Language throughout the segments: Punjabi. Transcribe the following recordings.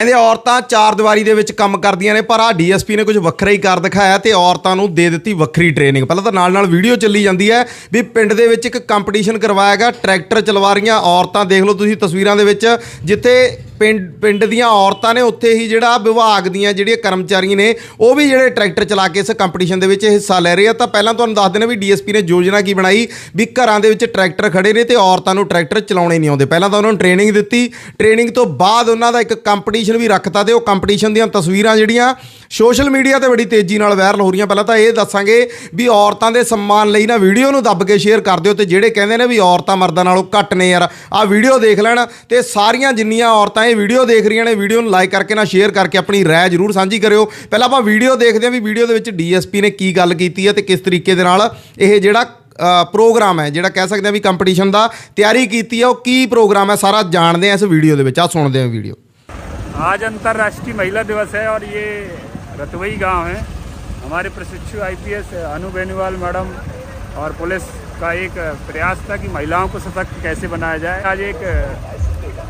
ਕਹਿੰਦੇ ਔਰਤਾਂ ਚਾਰ ਦੀਵਾਰੀ ਦੇ ਵਿੱਚ ਕੰਮ ਕਰਦੀਆਂ ਨੇ, ਪਰ ਆ ਡੀਐਸਪੀ ਨੇ ਕੁਝ ਵੱਖਰਾ ਹੀ ਕਰ ਦਿਖਾਇਆ ਤੇ ਔਰਤਾਂ ਨੂੰ ਦੇ ਦਿੱਤੀ ਵੱਖਰੀ ਟ੍ਰੇਨਿੰਗ ਪਹਿਲਾਂ ਤਾਂ ਨਾਲ ਨਾਲ ਵੀਡੀਓ ਚੱਲੀ ਜਾਂਦੀ ਹੈ ਵੀ ਪਿੰਡ ਦੇ ਵਿੱਚ ਇੱਕ ਕੰਪੀਟੀਸ਼ਨ ਕਰਵਾਇਆ ਗਿਆ, ਟਰੈਕਟਰ ਚਲਵਾ ਰਹੀਆਂ ਔਰਤਾਂ। ਦੇਖ ਲਓ ਤੁਸੀਂ ਤਸਵੀਰਾਂ ਦੇ ਵਿੱਚ, ਜਿੱਥੇ ਪਿੰਡ ਪਿੰਡ ਦੀਆਂ ਔਰਤਾਂ ਨੇ ਉੱਥੇ ਹੀ ਜਿਹੜਾ ਵਿਭਾਗ ਦੀਆਂ ਜਿਹੜੀਆਂ ਕਰਮਚਾਰੀ ਨੇ, ਉਹ ਵੀ ਜਿਹੜੇ ਟਰੈਕਟਰ ਚਲਾ ਕੇ ਇਸ ਕੰਪੀਟੀਸ਼ਨ ਦੇ ਵਿੱਚ ਹਿੱਸਾ ਲੈ ਰਹੇ ਆ। ਤਾਂ ਪਹਿਲਾਂ ਤੁਹਾਨੂੰ ਦੱਸ ਦਿੰਦੇ ਵੀ ਡੀਐਸਪੀ ਨੇ ਯੋਜਨਾ ਕੀ ਬਣਾਈ ਵੀ ਘਰਾਂ ਦੇ ਵਿੱਚ ਟਰੈਕਟਰ ਖੜੇ ਨੇ ਤੇ ਔਰਤਾਂ ਨੂੰ ਟਰੈਕਟਰ ਚਲਾਉਣੇ ਨਹੀਂ ਆਉਂਦੇ। ਪਹਿਲਾਂ ਤਾਂ ਉਹਨਾਂ ਨੂੰ ਟ੍ਰੇਨਿੰਗ ਦਿੱਤੀ। ਟ੍ਰੇਨਿੰਗ ਤੋਂ ਬਾਅਦ ਉਹਨਾਂ ਦਾ ਇੱਕ ਕੰਪੀਟੀਸ਼ਨ ਵੀ ਰੱਖਤਾ ਤੇ ਉਹ ਕੰਪੀਟੀਸ਼ਨ ਦੀਆਂ ਤਸਵੀਰਾਂ ਜਿਹੜੀਆਂ ਸੋਸ਼ਲ ਮੀਡੀਆ ਤੇ ਬੜੀ ਤੇਜ਼ੀ ਨਾਲ ਵਾਇਰਲ ਹੋ ਰਹੀਆਂ। ਪਹਿਲਾਂ ਤਾਂ ਇਹ ਦੱਸਾਂਗੇ ਵੀ ਔਰਤਾਂ ਦੇ ਸਨਮਾਨ ਲਈ ਨਾ ਵੀਡੀਓ ਨੂੰ ਦੱਬ ਕੇ ਸ਼ੇਅਰ ਕਰ ਦਿਓ ਤੇ ਜਿਹੜੇ ਕਹਿੰਦੇ ਨੇ ਵੀ ਔਰਤਾਂ ਮਰਦਾਂ ਨਾਲੋਂ ਘੱਟ ਨੇ ਯਾਰ, ਆਹ ਵੀਡੀਓ ਦੇਖ ਲੈਣ ਤੇ ਸਾਰੀਆਂ ਜਿੰਨੀਆਂ ਔਰਤਾਂ ਇਹ ਵੀਡੀਓ ਦੇਖ ਰਹੀਆਂ ਨੇ ਵੀਡੀਓ ਨੂੰ ਲਾਈਕ ਕਰਕੇ ਨਾ ਸ਼ੇਅਰ ਕਰਕੇ ਆਪਣੀ ਰਾਏ ਜ਼ਰੂਰ ਸਾਂਝੀ ਕਰਿਓ ਪਹਿਲਾਂ ਆਪਾਂ ਵੀਡੀਓ ਦੇਖਦੇ ਹਾਂ ਵੀ ਵੀਡੀਓ ਦੇ ਵਿੱਚ ਡੀਐਸਪੀ ਨੇ ਕੀ ਗੱਲ ਕੀਤੀ ਹੈ ਤੇ ਕਿਸ ਤਰੀਕੇ ਦੇ ਨਾਲ ਇਹ ਜਿਹੜਾ ਅ, ਪ੍ਰੋਗਰਾਮ ਹੈ ਜਿਹੜਾ ਕਹਿ ਸਕਦੇ ਆ ਵੀ ਕੰਪੀਟੀਸ਼ਨ ਦਾ ਤਿਆਰੀ ਕੀਤੀ ਹੈ ਉਹ ਕੀ ਪ੍ਰੋਗਰਾਮ ਹੈ ਸਾਰਾ ਜਾਣਦੇ ਆ ਇਸ ਵੀਡੀਓ ਦੇ ਵਿੱਚ ਆ ਸੁਣਦੇ ਆ ਵੀਡੀਓ आज अंतर्राष्ट्रीय महिला दिवस है और ये रतवई गांव है हमारे प्रशिक्षु आईपीएस अनु बेनीवाल मैडम और पुलिस का एक प्रयास था कि महिलाओं को सशक्त कैसे बनाया जाए आज एक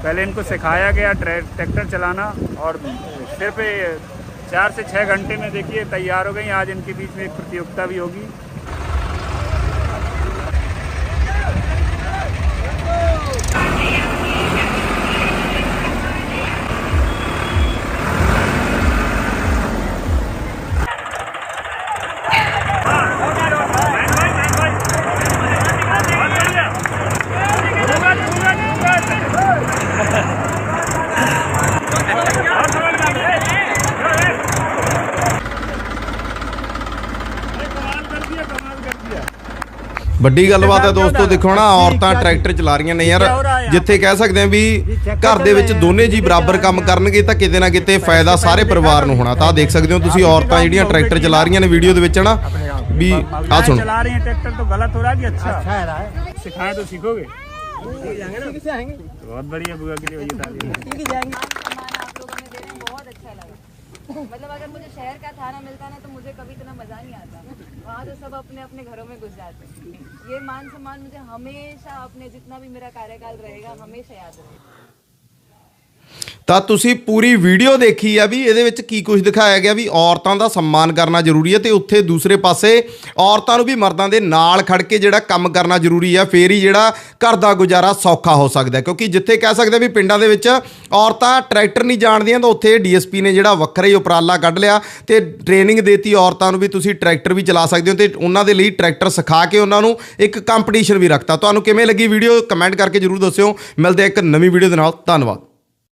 पहले इनको सिखाया गया ट्रै- ट्रैक्टर चलाना और सिर्फ ये चार से छः घंटे में देखिए तैयार हो गई आज इनके बीच में एक प्रतियोगिता भी होगी ਵੱਡੀ ਗੱਲਬਾਤ ਹੈ ਦੋਸਤੋ ਦੇਖੋ ਨਾ ਔਰਤਾਂ ਟਰੈਕਟਰ ਚਲਾ ਰਹੀਆਂ ਨੇ ਯਾਰ ਜਿੱਥੇ ਕਹਿ ਸਕਦੇ ਆ ਵੀ ਘਰ ਦੇ ਵਿੱਚ ਦੋਨੇ ਜੀ ਬਰਾਬਰ ਕੰਮ ਕਰਨਗੇ ਤਾਂ ਕਿਤੇ ਨਾ ਕਿਤੇ ਫਾਇਦਾ ਸਾਰੇ ਪਰਿਵਾਰ ਨੂੰ ਹੋਣਾ ਤਾਂ ਆਹ ਦੇਖ ਸਕਦੇ ਹੋ ਤੁਸੀਂ ਔਰਤਾਂ ਜਿਹੜੀਆਂ ਟਰੈਕਟਰ ਚਲਾ ਰਹੀਆਂ ਨੇ ਵੀਡੀਓ ਦੇ ਵਿੱਚ ਨਾ ਵੀ ਆ महिलाएं ਸੁਣੋ चला रही हैं ट्रैक्टर तो गलत हो रहा है कि अच्छा अच्छा है सिखाएं तो सीखोगे बहुत बढ़िया बुआ के लिए भैया ताली सम्मान आप लोगों ने दे रहे हैं बहुत अच्छा लगा मतलब अगर मुझे शहर का थाना मिलता ना तो मुझे कभी इतना मज़ा नहीं आता। वहाँ तो सब अपने अपने घरों में घुस जाते ये मान सम्मान मुझे हमेशा अपने जितना भी मेरा कार्यकाल रहेगा, हमेशा याद रहेगा। ਤਾਂ ਤੁਸੀਂ ਪੂਰੀ ਵੀਡੀਓ ਦੇਖੀ ਆ ਵੀ ਇਹਦੇ ਵਿੱਚ ਕੀ ਕੁਝ ਦਿਖਾਇਆ ਗਿਆ ਵੀ ਔਰਤਾਂ ਦਾ ਸਨਮਾਨ ਕਰਨਾ ਜ਼ਰੂਰੀ ਹੈ ਤੇ ਉੱਥੇ ਦੂਸਰੇ ਪਾਸੇ ਔਰਤਾਂ ਨੂੰ ਵੀ ਮਰਦਾਂ ਦੇ ਨਾਲ ਖੜ ਕੇ ਜਿਹੜਾ ਕੰਮ ਕਰਨਾ ਜ਼ਰੂਰੀ ਆ, ਫੇਰ ਹੀ ਜਿਹੜਾ ਘਰ ਦਾ ਗੁਜ਼ਾਰਾ ਸੌਖਾ ਹੋ ਸਕਦਾ ਕਿਉਂਕਿ ਜਿੱਥੇ ਕਹਿ ਸਕਦੇ ਵੀ ਪਿੰਡਾਂ ਦੇ ਵਿੱਚ ਔਰਤਾਂ ਟਰੈਕਟਰ ਨਹੀਂ ਜਾਣਦੀਆਂ ਤਾਂ ਉੱਥੇ ਡੀਐਸਪੀ ਨੇ ਜਿਹੜਾ ਵੱਖਰਾ ਹੀ ਉਪਰਾਲਾ ਕੱਢ ਲਿਆ ਤੇ ਟ੍ਰੇਨਿੰਗ ਦੇਤੀ ਔਰਤਾਂ ਨੂੰ ਵੀ ਤੁਸੀਂ ਟਰੈਕਟਰ ਵੀ ਚਲਾ ਸਕਦੇ ਹੋ ਤੇ ਉਹਨਾਂ ਦੇ ਲਈ ਟਰੈਕਟਰ ਸਿਖਾ ਕੇ ਉਹਨਾਂ ਨੂੰ ਇੱਕ ਕੰਪੀਟੀਸ਼ਨ ਵੀ ਰੱਖਤਾ। ਤੁਹਾਨੂੰ ਕਿਵੇਂ ਲੱਗੀ ਵੀਡੀਓ? ਕਮੈਂਟ ਕਰਕੇ ਜ਼ਰੂਰ ਦੱਸਿਓ। ਮਿਲਦੇ ਇੱਕ ਨਵੀਂ ਵੀਡੀਓ ਦੇ ਨਾਲ। ਧੰਨਵਾਦ।